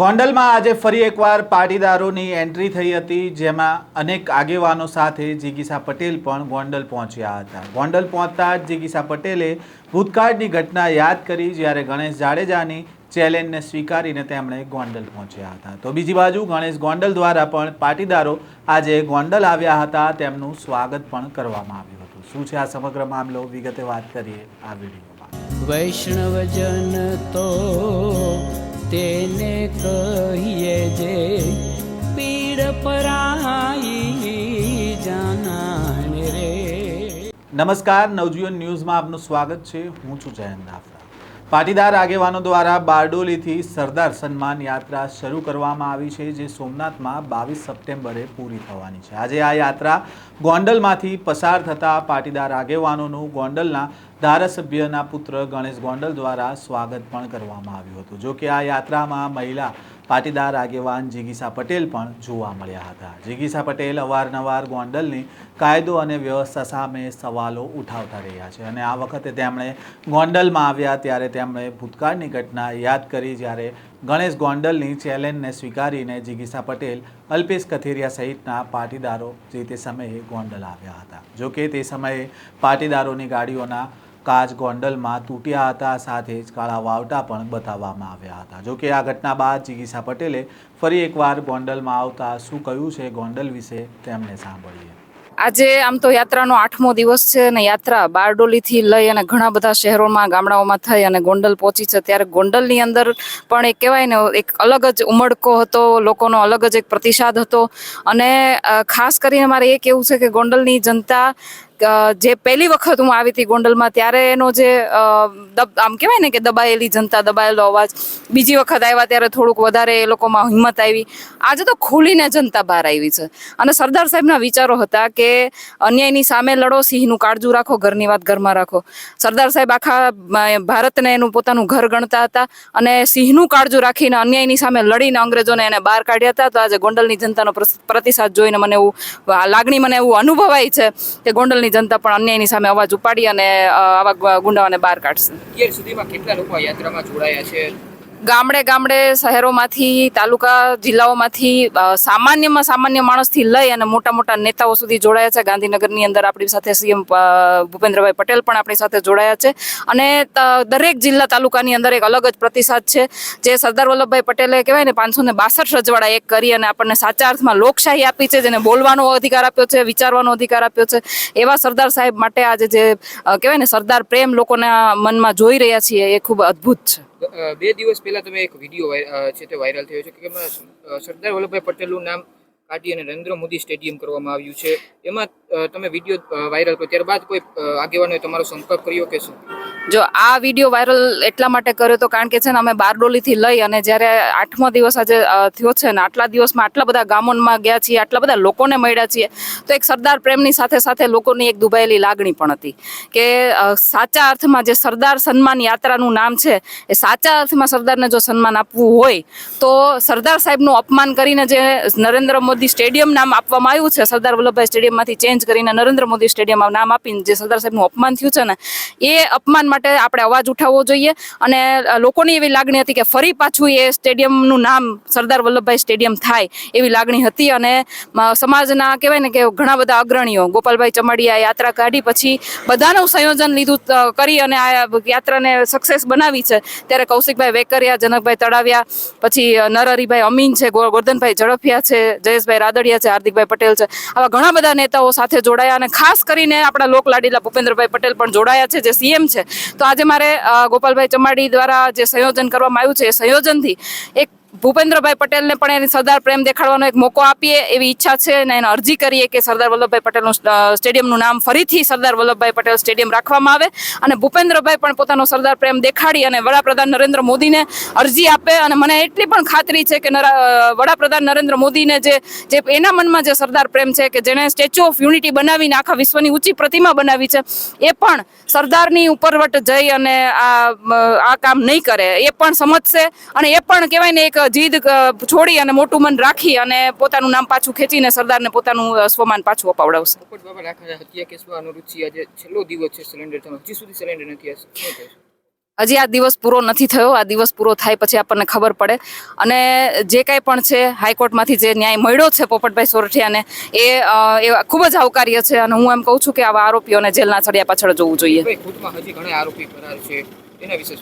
ગોંડલમાં આજે ફરી એકવાર પાટીદારોની એન્ટ્રી થઈ હતી, જેમાં અનેક આગેવાનો સાથે જીગીસા પટેલ પણ ગોંડલ પહોંચ્યા હતા. ગોંડલ પહોંચતા જ જીગીસા પટેલે ભૂતકાળની ઘટના યાદ કરી, જ્યારે ગણેશ જાડેજાની ચેલેન્જને સ્વીકારીને તેમણે ગોંડલ પહોંચ્યા હતા. તો બીજી બાજુ ગણેશ ગોંડલ દ્વારા પણ પાટીદારો આજે ગોંડલ આવ્યા હતા, તેમનું સ્વાગત પણ કરવામાં આવ્યું હતું. શું છે આ સમગ્ર મામલો? વિગતે વાત કરીએ આ વિડીયોમાં. વૈષ્ણવજન તો તેને કહીએ જે પીડ પરાઈ જાનાને રે. નમસ્કાર, નવજીવન ન્યૂઝમાં આપનું સ્વાગત છે. હું છું જયંત નાફરા. પાટીદાર આગેવાનો દ્વારા બારડોલીથી સરદાર સન્માન યાત્રા શરૂ કરવામાં આવી છે, જે સોમનાથમાં બાવીસ સપ્ટેમ્બરે પૂરી થવાની છે. આજે આ યાત્રા ગોંડલમાંથી પસાર થતા પાટીદાર આગેવાનોનું ગોંડલના ધારાસભ્યના પુત્ર ગણેશ ગોંડલ દ્વારા સ્વાગત પણ કરવામાં આવ્યું હતું. જો કે આ યાત્રામાં મહિલા પાટીદાર આગેવાન જીગીસા પટેલ પણ જોવા મળ્યા હતા. જીગીસા પટેલ અવારનવાર ગોંડલની કાયદો અને વ્યવસ્થા સામે સવાલો ઉઠાવતા રહ્યા છે અને આ વખતે તેમણે ગોંડલમાં આવ્યા ત્યારે તેમણે ભૂતકાળની ઘટના યાદ કરી જ્યારે ગણેશ ગોંડલની ચેલેન્જને સ્વીકારીને જીગીસા પટેલ અલ્પેશ કથિરિયા સહિતના પાટીદારો જે તે સમયે ગોંડલ આવ્યા હતા. જો કે તે સમયે પાટીદારોની ગાડીઓના કાચ ગોંડલમાં તૂટ્યા હતા સાથે જ કાળા વાવટા પણ બતાવવામાં આવ્યા હતા. જોકે આ ઘટના બાદ ચિકિત્સા પટેલે ફરી એકવાર ગોંડલમાં આવતા શું કહ્યું છે ગોંડલ વિશે તેમને સાંભળીએ. આજે આમ તો યાત્રાનો આઠમો દિવસ છે અને યાત્રા બારડોલીથી લઈ અને ઘણા બધા શહેરોમાં, ગામડાઓમાં થઈ અને ગોંડલ પહોંચી છે. ત્યારે ગોંડલની અંદર પણ એક કહેવાય ને, એક અલગ જ ઉમળકો હતો, લોકોનો અલગ જ એક પ્રતિસાદ હતો. અને ખાસ કરીને મારે એ કહેવું છે કે ગોંડલની જનતા જે પહેલી વખત હું આવી હતી ગોંડલમાં, ત્યારે એનો જે આમ કહેવાય ને કે દબાયેલી જનતા, દબાયેલો અવાજ, બીજી વખત આવ્યા ત્યારે થોડુંક વધારે એ લોકોમાં હિંમત આવી. આજે તો ખુલીને જનતા બહાર આવી છે. અને સરદાર સાહેબના વિચારો હતા કે અન્યાયની સામે લડો, સિંહનું કાળજું રાખો, ઘરની વાત ઘરમાં રાખો. સરદાર સાહેબ આખા ભારતને એનું પોતાનું ઘર ગણતા હતા અને સિંહનું કાળજું રાખીને અન્યાયની સામે લડીને અંગ્રેજોને એને બહાર કાઢ્યા હતા. તો આજે ગોંડલની જનતાનો પ્રતિસાદ જોઈને મને એવું લાગણી મને એવું અનુભવાય છે કે ગોંડલની જનતા પણ અન્યાયની સામે અવાજ ઉપાડી અને આવા ગુંડાઓને બહાર કાઢશે. અત્યાર સુધીમાં કેટલા લોકો યાત્રામાં જોડાયા છે? ગામડે ગામડે શહેરોમાંથી, તાલુકા જિલ્લાઓમાંથી સામાન્યમાં સામાન્ય માણસથી લઈ અને મોટા મોટા નેતાઓ સુધી જોડાયા છે. ગાંધીનગરની અંદર આપણી સાથે સીએમ ભૂપેન્દ્રભાઈ પટેલ પણ આપણી સાથે જોડાયા છે. અને દરેક જિલ્લા તાલુકાની અંદર એક અલગ જ પ્રતિસાદ છે. જે સરદાર વલ્લભભાઈ પટેલે કહેવાય ને, પાંચસો ને બાસઠ રજવાડા એક કરી અને આપણને સાચા અર્થમાં લોકશાહી આપી છે, જેને બોલવાનો અધિકાર આપ્યો છે, વિચારવાનો અધિકાર આપ્યો છે. એવા સરદાર સાહેબ માટે આજે જે કહેવાય ને, સરદાર પ્રેમ લોકોના મનમાં જોઈ રહ્યા છીએ, એ ખૂબ અદ્ભુત છે. બે દિવસ પહેલા તમે એક વીડિયો છે તે વાયરલ થયો છે કે સરદાર વલ્લભભાઈ પટેલનું નામ કાઢી અને નરેન્દ્ર મોદી સ્ટેડિયમ કરવામાં આવ્યું છે. એમાં તમે વીડિયો વાયરલ કર્યો. ત્યારબાદ કોઈ આગેવાનોએ તમારો સંપર્ક કર્યો કે શું? જો, આ વીડિયો વાયરલ એટલા માટે કર્યો તો કારણ કે છે ને, અમે બારડોલીથી લઈ અને જ્યારે આઠમો દિવસ આજે થયો છે ને, આટલા દિવસમાં આટલા બધા ગામોમાં ગયા છીએ, આટલા બધા લોકોને મળ્યા છીએ, તો એક સરદાર પ્રેમની સાથે સાથે લોકોની એક દુભાયેલી લાગણી પણ હતી કે સાચા અર્થમાં જે સરદાર સન્માન યાત્રાનું નામ છે, એ સાચા અર્થમાં સરદારને જો સન્માન આપવું હોય, તો સરદાર સાહેબનું અપમાન કરીને જે નરેન્દ્ર મોદી સ્ટેડિયમ નામ આપવામાં આવ્યું છે. સરદાર વલ્લભભાઈ સ્ટેડિયમમાંથી ચેન્જ કરીને નરેન્દ્ર મોદી સ્ટેડિયમ નામ આપીને જે સરદાર સાહેબનું અપમાન થયું છે ને, એ અપમાન માટે આપણે અવાજ ઉઠાવવો જોઈએ અને લોકોની એવી લાગણી હતી કે ફરી પાછું એ સ્ટેડિયમનું નામ સરદાર વલ્લભભાઈ સ્ટેડિયમ થાય એવી લાગણી હતી અને સમાજના કહેવાય ને કે ઘણા બધા અગ્રણીઓ, ગોપાલભાઈ ચમડિયા યાત્રા કાઢી પછી બધાનું સંયોજન લીધું કરી અને આ યાત્રાને સક્સેસ બનાવી છે. ત્યારે કૌશિકભાઈ વેકરિયા, જનકભાઈ તળાવિયા પછી નરહરિભાઈ અમીન છે ગોરધનભાઈ ઝડફિયા છે, જયેશભાઈ રાદડિયા છે, હાર્દિકભાઈ પટેલ છે. આવા ઘણા બધા નેતાઓ સાથે જોડાયા અને ખાસ કરીને આપણા લોકલાડીલા ભૂપેન્દ્રભાઈ પટેલ પણ જોડાયા છે, જે સીએમ છે. તો આજે મારે ગોપાલભાઈ ચમાડી દ્વારા જે સંયોજન કરવામાં આવ્યું છે, એ સંયોજનથી એક ભૂપેન્દ્રભાઈ પટેલને પણ એની સરદાર પ્રેમ દેખાડવાનો એક મોકો આપીએ એવી ઈચ્છા છે અને એને અરજી કરીએ કે સરદાર વલ્લભભાઈ પટેલનું સ્ટેડિયમનું નામ ફરીથી સરદાર વલ્લભભાઈ પટેલ સ્ટેડિયમ રાખવામાં આવે અને ભૂપેન્દ્રભાઈ પણ પોતાનો સરદાર પ્રેમ દેખાડી અને વડાપ્રધાન નરેન્દ્ર મોદીને અરજી આપે અને મને એટલી પણ ખાતરી છે કે વડાપ્રધાન નરેન્દ્ર મોદીને જે જે એના મનમાં જે સરદાર પ્રેમ છે કે જેણે સ્ટેચ્યુ ઓફ યુનિટી બનાવીને આખા વિશ્વની ઊંચી પ્રતિમા બનાવી છે, એ પણ સરદારની ઉપરવટ જઈ અને આ આ કામ નહીં કરે, એ પણ સમજશે અને એ પણ કહેવાય ને એક જીદ છોડી અને મોટું મન રાખી અને પોતાનું નામ પાછું ખેંચીને સરદારને પોતાનું સ્વમાન પાછું અપાવડાવશે. પોપટ બાબા રાખા હત્યા કેસમાં અનુરૂચિ આજે છેલ્લો દિવસ છે સિલિન્ડર હજી સુધી સિલિન્ડર નથી આવ્યા. શું થયું? હજી આ દિવસ પૂરો નથી થયો. આ દિવસ પૂરો થાય પછી આપણને ખબર પડે. અને જે કાંઈ પણ છે હાઈકોર્ટમાંથી જે ન્યાય મળ્યો છે પોપટભાઈ સોરઠિયાને એ એ ખૂબ જ આવકાર્ય છે અને હું એમ કહું છું કે આવા આરોપીઓને જેલના ચડિયા પાછળ જોવું જોઈએ. હજી ઘણા આરોપી ફરાર છે. એના વિશે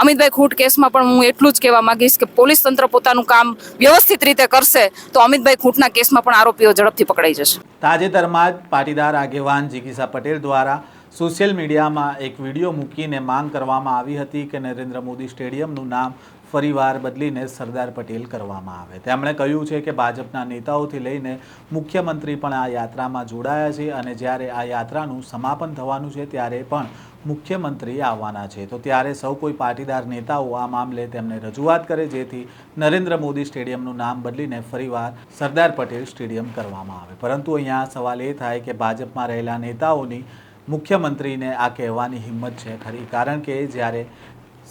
અમિતભાઈ ખૂટ કેસમાં પણ હું એટલું જ કહેવા માંગીશ કે પોલીસ તંત્ર પોતાનું કામ વ્યવસ્થિત રીતે કરશે, તો અમિતભાઈ ખૂટના કેસમાં પણ આરોપીઓ ઝડપથી પકડાઈ જશે. તાજેતરમાં જ પાટીદાર આગેવાન જીગીસા પટેલ દ્વારા સોશિયલ મીડિયામાં એક વીડિયો મૂકીને માંગ કરવામાં આવી હતી કે નરેન્દ્ર મોદી સ્ટેડિયમનું નામ ફરીવાર બદલીને સરદાર પટેલ કરવામાં આવે. તેમણે કહ્યું છે કે ભાજપના નેતાઓથી લઈને મુખ્યમંત્રી પણ આ યાત્રામાં જોડાયા છે અને જ્યારે આ યાત્રાનું સમાપન થવાનું છે ત્યારે પણ મુખ્યમંત્રી આવવાના છે. તો ત્યારે સૌ કોઈ પાટીદાર નેતાઓ આ મામલે તેમને રજૂઆત કરે, જેથી નરેન્દ્ર મોદી સ્ટેડિયમનું નામ બદલીને ફરીવાર સરદાર પટેલ સ્ટેડિયમ કરવામાં આવે. પરંતુ અહીંયા સવાલ એ થાય કે ભાજપમાં રહેલા નેતાઓની મુખ્યમંત્રીને આ કહેવાની હિંમત છે ખરી? કારણ કે જ્યારે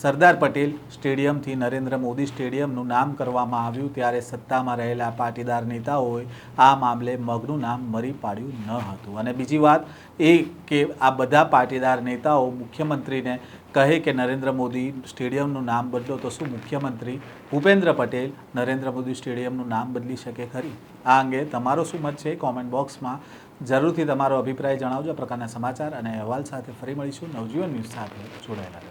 સરદાર પટેલ સ્ટેડિયમથી નરેન્દ્ર મોદી સ્ટેડિયમનું નામ કરવામાં આવ્યું ત્યારે સત્તામાં રહેલા પાટીદાર નેતાઓએ આ મામલે મગનું નામ મરી પાડ્યું ન હતું. અને બીજી વાત એ કે આ બધા પાટીદાર નેતાઓ મુખ્યમંત્રીને કહે કે નરેન્દ્ર મોદી સ્ટેડિયમનું નામ બદલો તો શું મુખ્યમંત્રી ભૂપેન્દ્ર પટેલ નરેન્દ્ર મોદી સ્ટેડિયમનું નામ બદલી શકે ખરી? આ અંગે તમારો શું મત છે? કોમેન્ટ બોક્સમાં જરૂરથી તમારો અભિપ્રાય જણાવજો. પ્રકારના સમાચાર અને અહેવાલ સાથે ફરી મળીશું. નવજીવન ન્યૂઝ સાથે જોડાયેલા